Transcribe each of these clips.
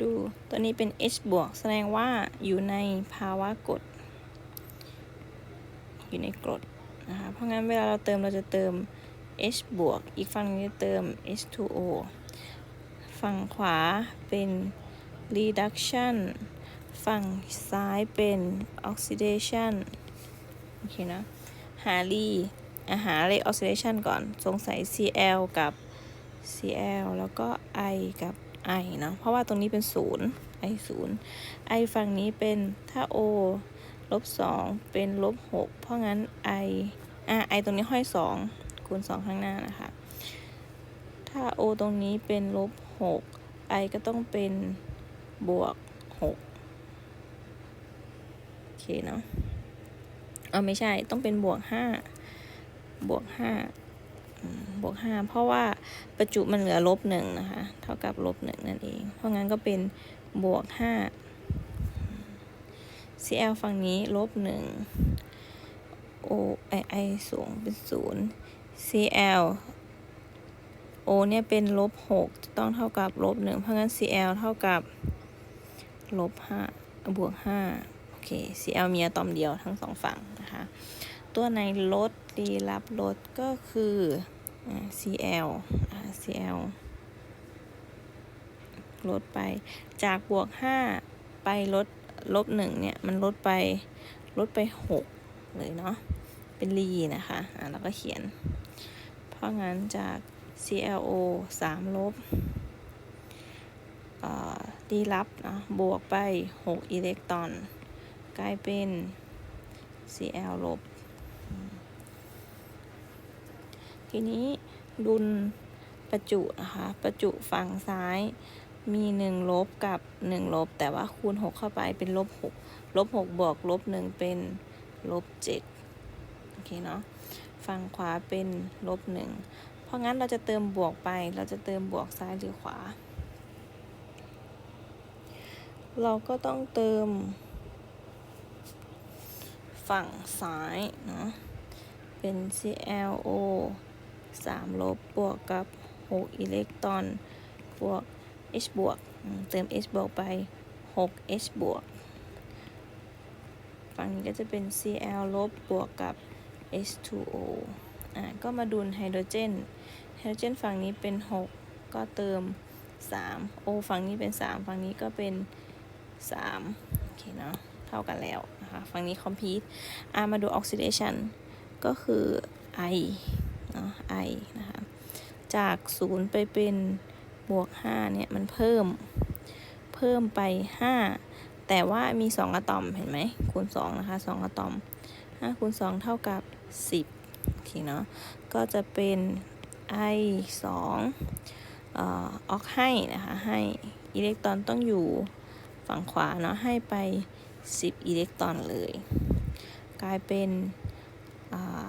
ดูตัวนี้เป็น H บวกแสดงว่าอยู่ในภาวะกรดอยู่ในกรดนะคะ เพราะงั้นเวลาเราเติมเราจะเติม H บวก อีกฝั่งนึงจะเติม H2O ฝั่งขวาเป็น reduction ฝั่งซ้ายเป็น oxidation โอเคนะ หารีอะหาเลข oxidation ก่อน สงสัย Cl กับ Cl แล้วก็ I กับ I เนาะเพราะว่าตรงนี้เป็นศูนย์ I ศูนย์ I ฝั่งนี้เป็นถ้า O ลบสองเป็นลบหกเพราะงั้น I อะ I ตรงนี้ห้อยสองคูณสองข้างหน้านะคะ ถ้า O ตรงนี้เป็นลบหก I ก็ต้องเป็นบวกหกโอเคเนาะเออไม่ใช่ต้องเป็นบวกห้าบวกห้า บวกห้าเพราะว่าประจุมันเหลือลบหนึ่งนะคะ เท่ากับลบหนึ่งนั่นเอง เพราะงั้นก็เป็นบวกห้า Cl ฝั่งนี้ลบหนึ่ง O I I สูงเป็นศูนย์ Cl O เนี่ยเป็นลบหกจะต้องเท่ากับลบหนึ่งเพราะงั้น Cl เท่ากับลบห้าบวกห้าโอเค Cl มีอะตอมเดียวทั้งสองฝั่งนะคะ ตัวไหนลดดีรับลดก็คือ Cl Cl ลดไปจากบวกห้าไปลดลบหนึ่งเนี่ย มันลดไปลดไปหกเลยเนาะเป็นรีนะคะอ่าแล้วก็เขียน เพราะงั้นจาก ClO 3 ลบดีรับนะบวกไป 6 อิเล็กตรอน กลายเป็น Cl ลบ ทีนี้ดุลประจุนะคะ ประจุฝั่งซ้ายมี1ลบกับ1ลบ แต่ว่าคูณ 6 เข้าไปเป็นลบ6ลบ6บวกลบ1เป็นลบ7โอเคเนาะฝั่งขวาเป็นลบ1เพราะงั้นเราจะเติมบวกไป เราจะเติมบวกซ้ายหรือขวา เราก็ต้องเติม ฝั่งซ้ายเนาะเป็น ClO 3 ลบบวกกับ 6 อิเล็กตรอน บวก H บวก เติม H บวกไป 6 H บวก ฝั่งนี้ก็จะเป็น Cl ลบบวกกับ H2O อ่า ก็มาดูไฮโดรเจน ไฮโดรเจนฝั่งนี้เป็น 6 ก็เติม 3 O ฝั่งนี้เป็น 3 ฝั่งนี้ก็เป็น 3 โอเคเนาะ เท่ากันแล้วนะคะ ฝั่งนี้ complete อ่ามาดู oxidation ก็คือ I นะ I นะคะ จาก 0 ไปเป็นบวก 5 เนี่ย มันเพิ่ม เพิ่มไป 5 แต่ว่ามี 2 อะตอม เห็นไหม คูณ 2 นะคะ 2 อะตอม 5 คูณ 2 เท่ากับ 10 โอเคเนาะ ก็จะเป็น I 2อออกให้นะคะ ให้อิเล็กตรอนต้องอยู่ฝั่งขวาเนาะ ให้ไป 10 อิเล็กตรอนเลย กลายเป็นอ่า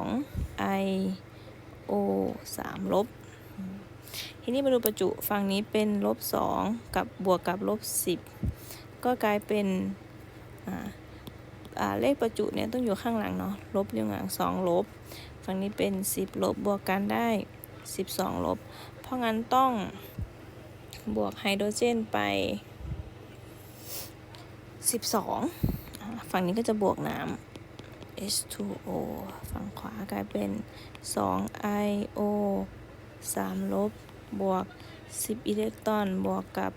2 I O 3ลบ ทีนี้มาดูประจุฝั่งนี้เป็นลบ2กับบวกกับลบ10 ก็กลายเป็นเลขประจุเนี่ยต้องอยู่ข้างหลังเนาะลบอยู่ข้างหลัง2ลบ ฝั่งนี้เป็น 10 ลบบวกกันได้ 12 ลบ เพราะงั้นต้องบวกไฮโดรเจนไป 12อ่าฝั่งนี้ก็จะบวกน้ำ H2O ฝั่งขวากลายเป็น 2IO 3 ลบ บวก 10 อิเล็กตรอน บวกกับ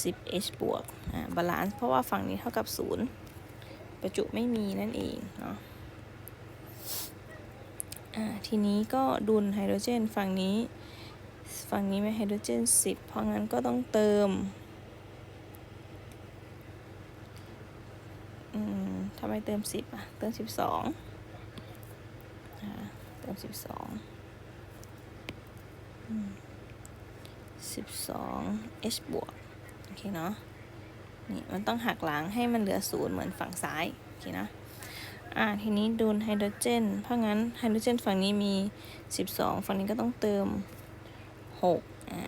10H บวกอ่าบาลานซ์เพราะว่าฝั่งนี้เท่ากับ 0 ประจุไม่มีนั่นเองเนาะอ่าทีนี้ก็ดุลไฮโดรเจนฝั่งนี้ ฝั่งนี้ไม่ไฮโดรเจน 10 เพราะงั้นก็ต้องเติม อืมทำ ไมเติม10อะ เติม12อ่าเติม12อืม12 H บวก โอเคเนาะ นี่ มันต้องหักหล้างให้มันเหลือศูนย์เหมือนฝั่งซ้าย โอเคนะอ่า ทีนี้ดูนไฮโดรเจน เพราะงั้นไฮโดรเจนฝั่งนี้มี 12 ฝั่งนี้ก็ต้องเติม 6 อ่า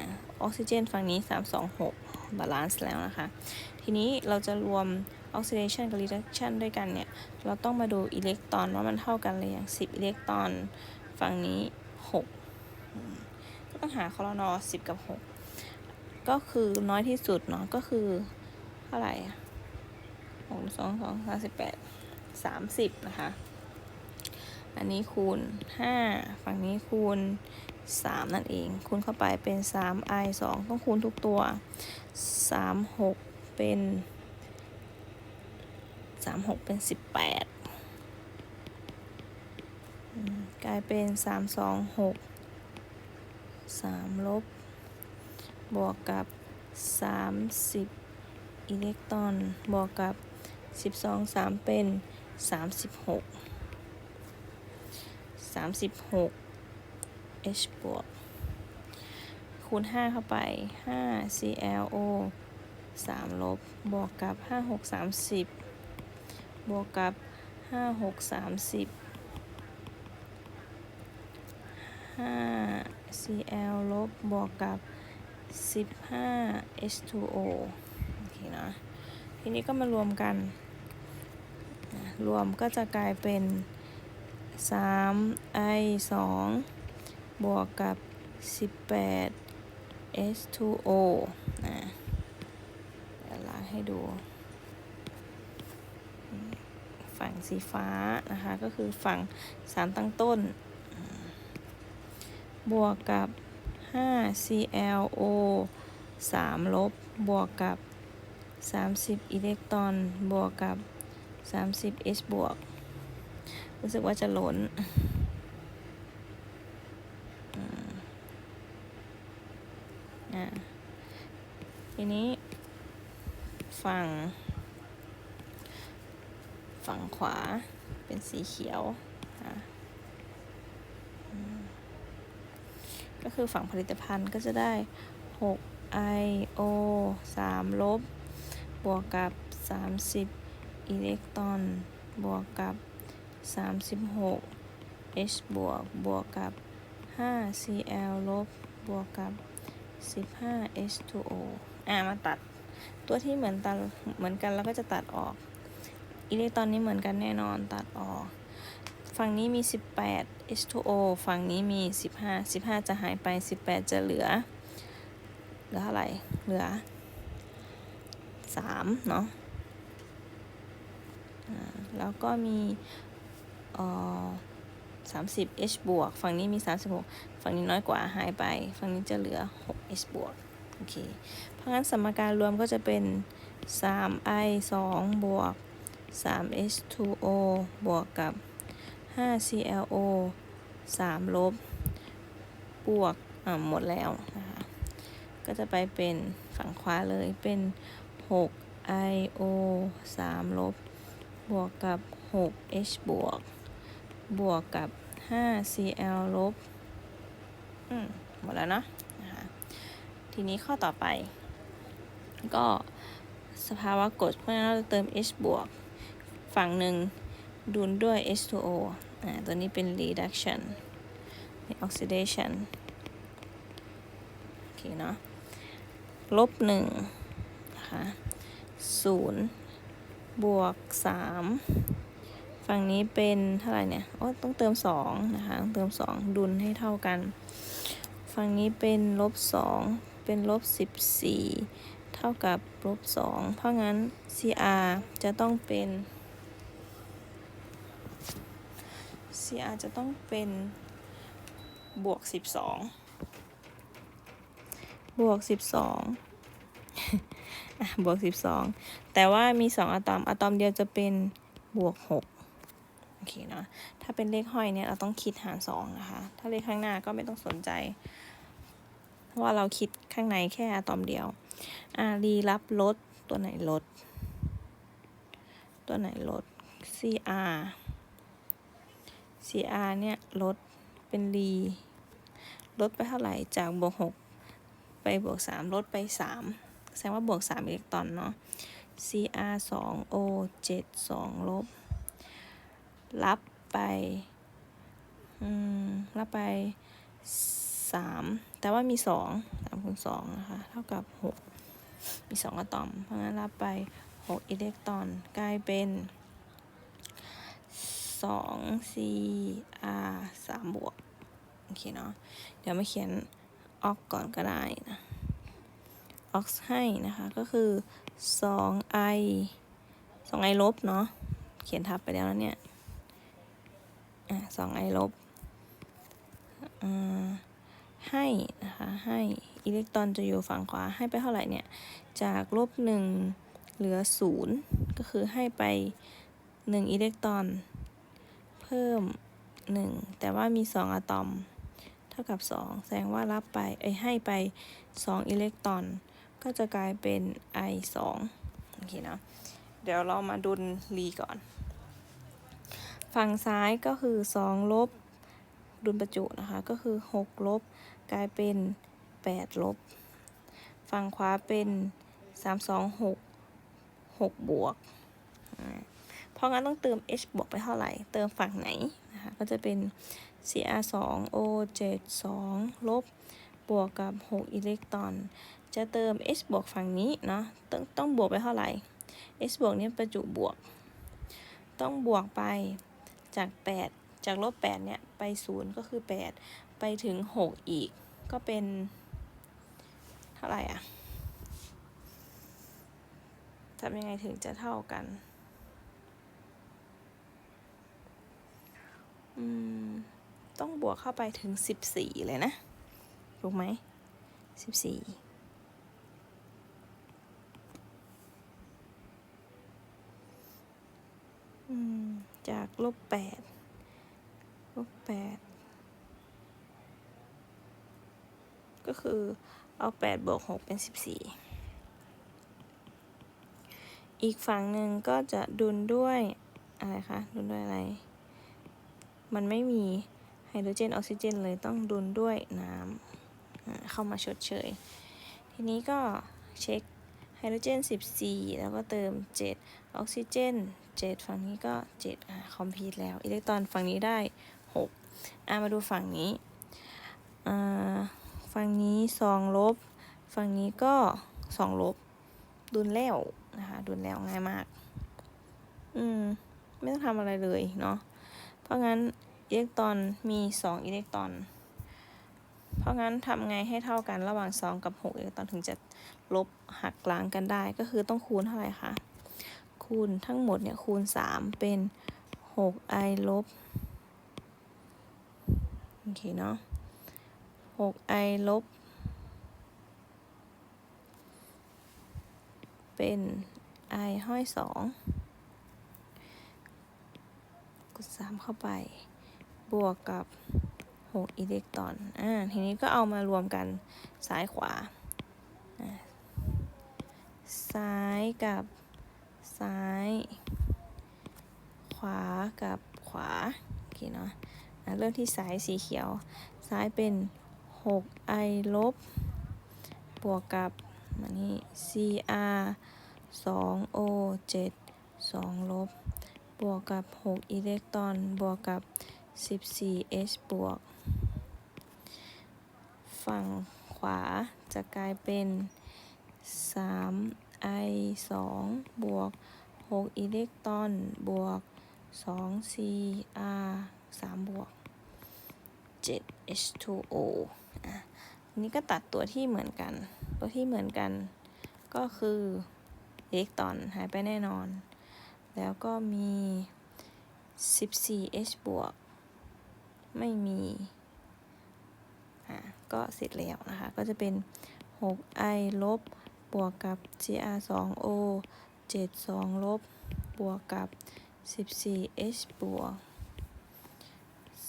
ออกซิเจนฝั่งนี้ 326 บาลานซ์แล้วนะคะ ทีนี้เราจะรวม ออกซิเดชันกับรีดักชันด้วยกันเนี่ย เราต้องมาดูอิเล็กตรอนว่ามันเท่ากันเลยอย่าง 10 อิเล็กตรอนฝั่งนี้ 6 ก็ต้องหาคอรนอ10 กับ 6 ก็คือน้อยที่สุดเนาะก็คือเท่าไหร่อะหกสองสองสามสิบแปดสามสิบนะคะ อันนี้คูณห้าฝั่งนี้คูณสามนั่นเอง คูณเข้าไปเป็นสาม i สองต้องคูณทุกตัวสามหกเป็น สามหกเป็นสิบแปดกลายเป็นสามสองหกสามลบบวกกับสามสิบอิเล็กตรอนบวกกับสิบสองสามเป็นสามสิบหกสามสิบหก h บวกคูณห้าเข้าไปห้า clO สามลบบวกกับห้าหกสามสิบ บวกกับห้าหกสามสิบห้า cl ลบบวกกับสิบห้า h2o โอเคนะทีนี้ก็มารวมกันรวมก็จะกลายเป็นสาม i สองบวกกับสิบแปด h2o นะเดี๋ยวล้างให้ดู ฝั่งสีฟ้านะคะ ก็คือฝั่งสารตั้งต้น บวกกับ 5ClO 3 ลบ บวกกับ 30 อิเล็กตรอน บวกกับ 30 H บวก รู้สึกว่าจะหล้นอ่าทีนี้ฝั่ง ฝั่งขวาเป็นสีเขียวก็คือฝั่งผลิตภัณฑ์ก็จะได้ 6 IO 3 ลบ บวกกับ 30 อิเล็กตรอน บวกกับ 36 H บวก บวกกับ 5 Cl ลบ บวกกับ 15 H2O อ่ามาตัด ตัวที่เหมือนตันเหมือนกันแล้วก็จะตัดออก อิเล็กตรอนนี้เหมือนกันแน่นอนตัดออก ฝั่งนี้มี 18 H2O ฝั่งนี้มี 15 15 จะหายไป 18 จะเหลือ เหลือเท่าไหร่ เหลือ 3 เนาะแล้วก็มีออ30 H บวก ฝั่งนี้มี 36 ฝั่งนี้น้อยกว่าหายไป ฝั่งนี้จะเหลือ6 H บวก โอเค เพราะงั้นสมการรวมก็จะเป็น 3i 2 บวก 3h2o บวกกับ 5clO 3 ลบ บวกอ่าหมดแล้วนะคะ ก็จะไปเป็นฝั่งขวาเลยเป็น 6io 3 ลบ บวกกับ 6h บวก บวกกับ 5cl ลบ อืม หมดแล้วเนาะนะคะ ทีนี้ข้อต่อไป ก็สภาวะกรดเพราะฉะนั้นเราจะเติม H บวก ฝั่งหนึ่งดุลด้วย H2O อ่าตัวนี้เป็น reduction เป็น oxidation โอเคเนาะลบหนึ่งนะคะศูนย์บวกสามฝั่งนี้เป็นเท่าไหร่เนี่ยโอ้ต้องเติมสองนะคะต้องเติมสองดุลให้เท่ากัน ฝั่งนี้เป็นลบสองเป็นลบสิบสี่เท่ากับลบสองเพราะงั้น CR จะต้องเป็น CR จะต้องเป็นบวกสิบสองบวกสิบสองบวกสิบสองแต่ว่ามีสองอะตอมอะตอมเดียวจะเป็นบวกหกโอเคเนาะถ้าเป็นเลขห้อยเนี่ยเราต้องคิดหารสองนะคะ ถ้าเลขข้างหน้าก็ไม่ต้องสนใจ ว่าเราคิดข้างในแค่อะตอมเดียวอ่ารีรับลดตัวไหนลด ตัวไหนลด CR CR เนี่ยลดเป็นรีลดไปเท่าไหร่จากบวกหกไปบวกสามลดไปสามแสดงว่าบวกสามอิเล็กตรอนเนาะ Cr สอง O เจ็ดสองลบ รับไป อืม รับไปสามแต่ว่ามีสองสามคูณสองนะคะ เท่ากับหกมีสองอะตอม เพราะงั้นรับไปหกอิเล็กตรอน กลายเป็น สอง Cr สามบวก โอเคเนาะ เดี๋ยวมาเขียนออกก่อนก็ได้นะออกให้นะคะ ก็คือ 2i 2i ลบเนาะ เขียนทับไปแล้วนะเนี่ยอะ 2i ลบอ่าให้นะคะให้อิเล็กตรอนจะอยู่ฝั่งขวาให้ไปเท่าไหร่เนี่ย จากลบหนึ่งเหลือศูนย์ก็คือให้ไปหนึ่งอิเล็กตรอน เพิ่มหนึ่งแต่ว่ามีสองอะตอม เท่ากับสองแสดงว่ารับไปไอให้ไปสองอิเล็กตรอน ก็จะกลายเป็น i สองโอเคเนาะเดี๋ยวเรามาดุลรีก่อน ฝั่งซ้ายก็คือ 2 ลบ ดุลประจุนะคะ ก็คือ 6 ลบ กลายเป็น 8 ลบ ฝั่งขวาเป็น 3 2 6 6 บวกอ่า ราะงั้นต้องเติม h บวกไปเท่าไหร่ เติมฝั่งไหนนะคะ ก็จะเป็น cr 2 o 7 2ลบบวกกับ 6 อิเล็กตรอน จะเติม h บวกฝั่งนี้เนาะ ต้องต้องบวกไปเท่าไหร่ h บวกนี้ประจุบวก ต้องบวกไปจาก 8 จากลบ 8 เนี่ย ไป 0 ก็คือ 8 ไปถึง 6 อีก ก็เป็น เท่าไหร่อะทำยังไงถึงจะเท่ากัน อืม ต้องบวกเข้าไปถึง14เลยนะ ถูกไหม14อืมจากลบ8ลบ8ก็คือเอา8บวก6เป็น14อีกฝั่งหนึ่งก็จะดุลด้วยอะไรคะ ดุลด้วยอะไร มันไม่มีไฮโดรเจนออกซิเจนเลยต้องดุลด้วยน้ำเข้ามาชดเชย ทีนี้ก็เช็คไฮโดรเจน 14 แล้วก็เติม 7 ออกซิเจน 7 ฝั่งนี้ก็ 7 อ่าคอมพีทแล้วอิเล็กตรอนฝั่งนี้ได้ 6 อ่ามาดูฝั่งนี้ อ่า ฝั่งนี้ 2 ลบ ฝั่งนี้ก็ 2 ลบ ดุลแล้วนะคะ ดุลแล้วง่ายมาก อืม ไม่ต้องทำอะไรเลยเนาะ เพราะงั้น อิเล็กตรอนมี 2 อิเล็กตรอน เพราะงั้นทำไงให้เท่ากันระหว่าง 2 กับ 6 อิเล็กตรอนถึงจะลบหักล้างกันได้ ก็คือต้องคูณเท่าไหร่คะ คูณทั้งหมดเนี่ยคูณ 3 เป็น 6i ลบ โอเคเนาะ 6i ลบ เป็น i ห้อย2กด 3 เข้าไป บวกกับ 6 อิเล็กตรอน อ่า ทีนี้ก็เอามารวมกันซ้ายขวา ซ้ายกับซ้าย ขวากับขวา โอเคเนาะอะเริ่มที่ซ้ายสีเขียว ซ้ายเป็น 6i ลบบวกกับมานี่ cr 2o 7 2 ลบ บวกกับ 6 อิเล็กตรอน บวกกับ 14h บวก ฝั่งขวาจะกลายเป็น 3i 2บวก 6 อิเล็กตรอนบวก 2cr 3บวก 7h2o อะนนี้ก็ตัดตัวที่เหมือนกัน ตัวที่เหมือนกันก็คืออิเล็กตรอนหายไปแน่นอน แล้วก็มี 14h บวก ไม่มีอะก็เสร็จแล้วนะคะ ก็จะเป็น 6i ลบบวกกับ gr 2 o 7 2 ลบบวกกับ 14h บวก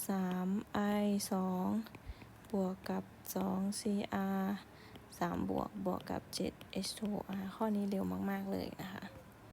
3i 2บวกกับ 2cr 3 บวกบวกกับ 7h2 อะข้อนี้เร็วมาก ๆ เลยนะคะ